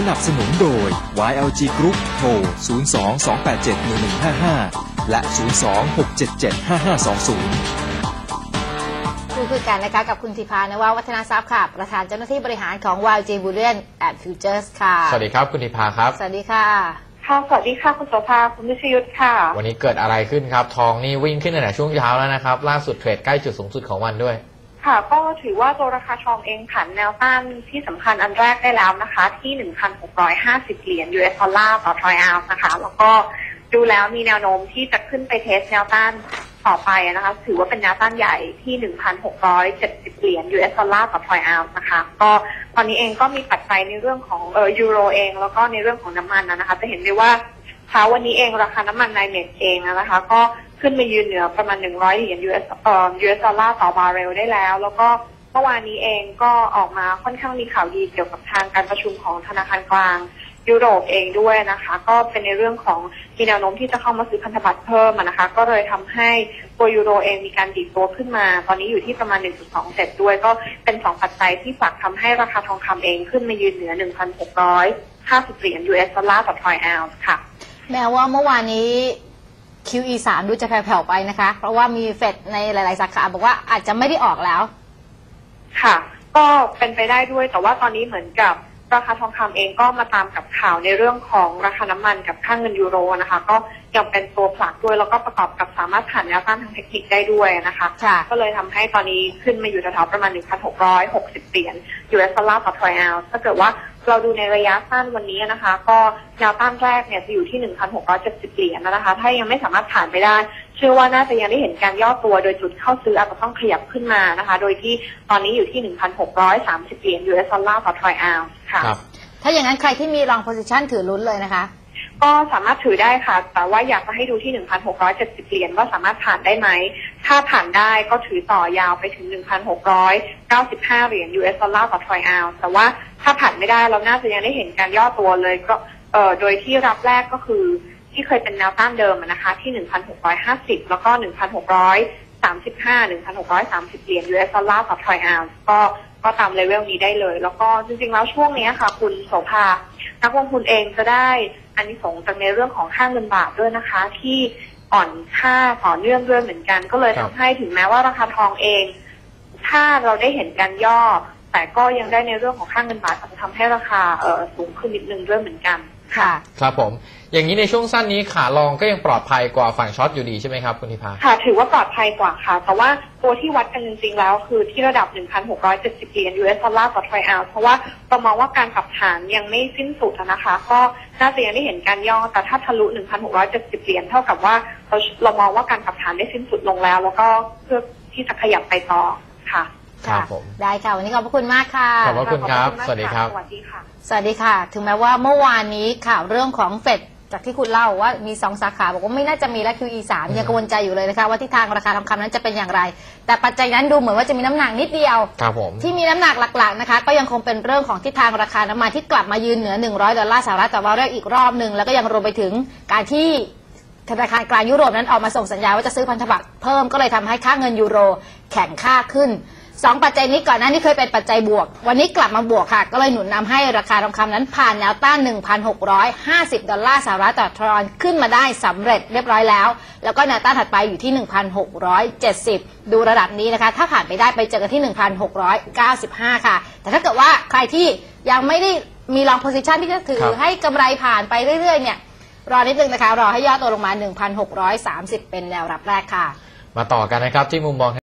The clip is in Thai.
สนับสนุนโดย YLG Group โทร 02-287-1155 และ 02-677-5520พูดคุยกันนะคะกับคุณธิพานว่าวัฒนาทรัพย์ค่ะ ประธานเจ้าหน้าที่บริหารของ YG Bullion and Futures ค่ะ สวัสดีครับคุณธิพาครับ สวัสดีค่ะ ค่ะ สวัสดีค่ะ คุณโสภาคุณวิชยุทธค่ะ วันนี้เกิดอะไรขึ้นครับ ทองนี่วิ่งขึ้นตั้งแต่ช่วงเช้าแล้วนะครับ ล่าสุดเทรดใกล้จุดสูงสุดของวันด้วย ค่ะก็ถือว่าตัวราคาทองเองผ่านแนวต้านที่สำคัญอันแรกได้แล้วนะคะ ที่ 1,650 เหรียญ US ดอลลาร์ต่อทรอยออนซ์นะคะ แล้วก็ดูแล้วมีแนวโน้มที่จะขึ้นไปเทสแนวต้านต่อไปนะคะ ถือว่าเป็นแนวต้านใหญ่ที่ 1,670 เหรียญ US ดอลลาร์ต่อทรอยออนซ์นะคะ ก็ตอนนี้เองก็มีปัจจัยในเรื่องของเออยูโรเอง แล้วก็ในเรื่องของน้ำมันนะคะ จะเห็นได้ว่าเช้าวันนี้เองราคาน้ำมันไนเมตเองนะคะ ก็ ขึ้นมายืนเหนือประมาณ 100 เหรียญ US เอ่อ US ดอลลาร์ต่อบาร์เรลได้แล้ว แล้วก็เมื่อวานนี้เองก็ออกมาค่อนข้างมีข่าวดีเกี่ยวกับทางการประชุมของธนาคารกลางยุโรปเองด้วยนะคะ ก็เป็นในเรื่องของมีแนวโน้มที่จะเข้ามาซื้อพันธบัตรเพิ่มนะคะ ก็เลยทำให้ตัวยูโรเองมีการดีดตัวขึ้นมา ตอนนี้อยู่ที่ประมาณ 1.27 ด้วย ก็เป็นสองปัจจัยที่ฝากทำให้ราคาทองคำเองขึ้นมายืนเหนือ 1,650 เหรียญ US ดอลลาร์ต่อทรอยออนซ์ค่ะ แม้ว่าเมื่อวานนี้ QE 3 ดูจะแผ่วๆไปนะคะ เพราะว่ามีเฟดในหลาย ๆ สาขาบอกว่าอาจจะไม่ได้ออกแล้ว ค่ะ ก็เป็นไปได้ด้วย แต่ว่าตอนนี้เหมือนกับราคาทองคำเองก็มาตามกับข่าวในเรื่องของราคาน้ำมันกับค่าเงินยูโรนะคะ ก็ยังเป็นตัวผลักด้วยแล้วก็ประกอบกับสามารถผ่านแนวต้านทางเทคนิคได้ด้วยนะคะค่ะก็เลยทำให้ตอนนี้ขึ้นมาอยู่แถวๆประมาณ 1,660 เหรียญ US ดอลลาร์ต่อทรอยออนซ์ถ้าเกิดว่า เราดูในระยะสั้นวันนี้นะคะ ก็แนวต้านแรกเนี่ยจะอยู่ที่ 1,670 เหรียญนะคะ ถ้ายังไม่สามารถผ่านไปได้ เชื่อว่าน่าจะยังได้เห็นการย่อตัวโดยจุดเข้าซื้ออาจจะต้องขยับขึ้นมานะคะ โดยที่ตอนนี้อยู่ที่ 1,630 เหรียญ US ดอลลาร์ต่อทรอยออนซ์ค่ะครับถ้าอย่างนั้นใครที่มี long position ถือลุ้นเลยนะคะ ก็สามารถถือได้ค่ะ แต่ว่าอยากจะให้ดูที่ 1,670 เหรียญว่าสามารถผ่านได้ไหม ถ้าผ่านได้ก็ถือต่อยาวไปถึง 1,695 เหรียญ US ดอลลาร์ต่อทรอยออนซ์แต่ว่าถ้าผ่านไม่ได้เราน่าจะยังได้เห็นการย่อตัวเลยก็เอ่อโดยที่รับแรกก็คือที่เคยเป็นแนวต้านเดิมนะคะที่ 1,650 แล้วก็ 1,635 1,630 เหรียญ US ดอลลาร์ต่อทรอยออนซ์ก็ก็ตามเลเวลนี้ได้เลย แล้วก็จริงๆแล้วช่วงนี้ค่ะ คุณโสภานักลงทุนเองจะได้อันนี้สงจากในเรื่องของค่างเงินบาทด้วยนะคะ ที่ อ่อนค่าต่อเนื่องด้วยเหมือนกัน ก็เลยครัทำบให้ถึงแม้ว่าราคาทองเอง ถ้าเราได้เห็นการย่อ แต่ก็ยังได้ในเรื่องของค่าเงินบาทอาจจะทำให้ราคาเออสูงขึ้นนิดนึงด้วยเหมือนกัน ค่ะ ครับผม อย่างนี้ในช่วงสั้นนี้ขาลองก็ยังปลอดภัยกว่าฝั่งช็อตอยู่ดีใช่ไหมครับคุณธิพาค่ะ ถือว่าปลอดภัยกว่าค่ะ แต่ว่าตัวที่วัดกันจริงๆแล้วคือที่ระดับ 1,670เหรียญ US ดอลลาร์ต่อทรอยออนซ์เพราะว่าเรามองว่าการปรับฐานยังไม่สิ้นสุดอะนะคะ ก็น่าจะยังได้เห็นการย่อ แต่ถ้าทะลุ 1,670เหรียญเท่ากับว่าเราเรามองว่าการปรับฐานได้สิ้นสุดลงแล้ว แล้วก็เพื่อที่จะขยับไปต่อค่ะ ครับค่ะผม ได้ค่ะ วันนี้ขอบพระคุณมากค่ะ ขอบพระคุณครับขอณมากสวัสดีครับะสวัสดีค่ะ สวัสดีค่ะ ถึงแม้ว่าเมื่อวานนี้ข่าวเรื่องของเฟดจากที่คุณเล่าว่ามีสองสาขาบอกว่าไม่น่าจะมีและ QE 3ยังกังวลใจอยู่เลยนะคะว่าทิศทางราคาทองคำนั้นจะเป็นอย่างไร แต่ปัจจัยนั้นดูเหมือนว่าจะมีน้ำหนักนิดเดียวครับผมที่มีน้ำหนักหลักๆนะคะก็ยังคงเป็นเรื่องของทิศทางราคาน้ำมันที่กลับมายืนเหนือ 100 ดอลลาร์สหรัฐต่อบาร์เรลอีกรอบหนึ่งแล้วก็ยังรวมไปถึงการที่ธนาคารกลางยุโรปนั้นออกมาส่งสัญญาณว่าจะซื้อพันธบัตรเพิ่มก็เลยทำให้ค่าเงินยูโรแข็งค่าขึ้น สองปัจจัยนี้ก่อนหน้านี้เคยเป็นปัจจัยบวก วันนี้กลับมาบวกค่ะ ก็เลยหนุนนำให้ราคาทองคำนั้นผ่านแนวต้าน 1,650 ดอลลาร์สหรัฐต่อทรอนซ์ขึ้นมาได้สำเร็จเรียบร้อยแล้ว แล้วก็แนวต้านถัดไปอยู่ที่ 1,670 ดูระดับนี้นะคะ ถ้าผ่านไปได้ไปเจอกันที่ 1,695 ค่ะ แต่ถ้าเกิดว่าใครที่ยังไม่ได้มีลองโพซิชันที่จะถือครับให้กำไรผ่านไปเรื่อยๆเนี่ยรอนิดนึงนะคะ รอให้ย่อตัวลงมา 1,630 เป็นแนวรับแรกค่ะ มาต่อกันนะครับที่มุมมอง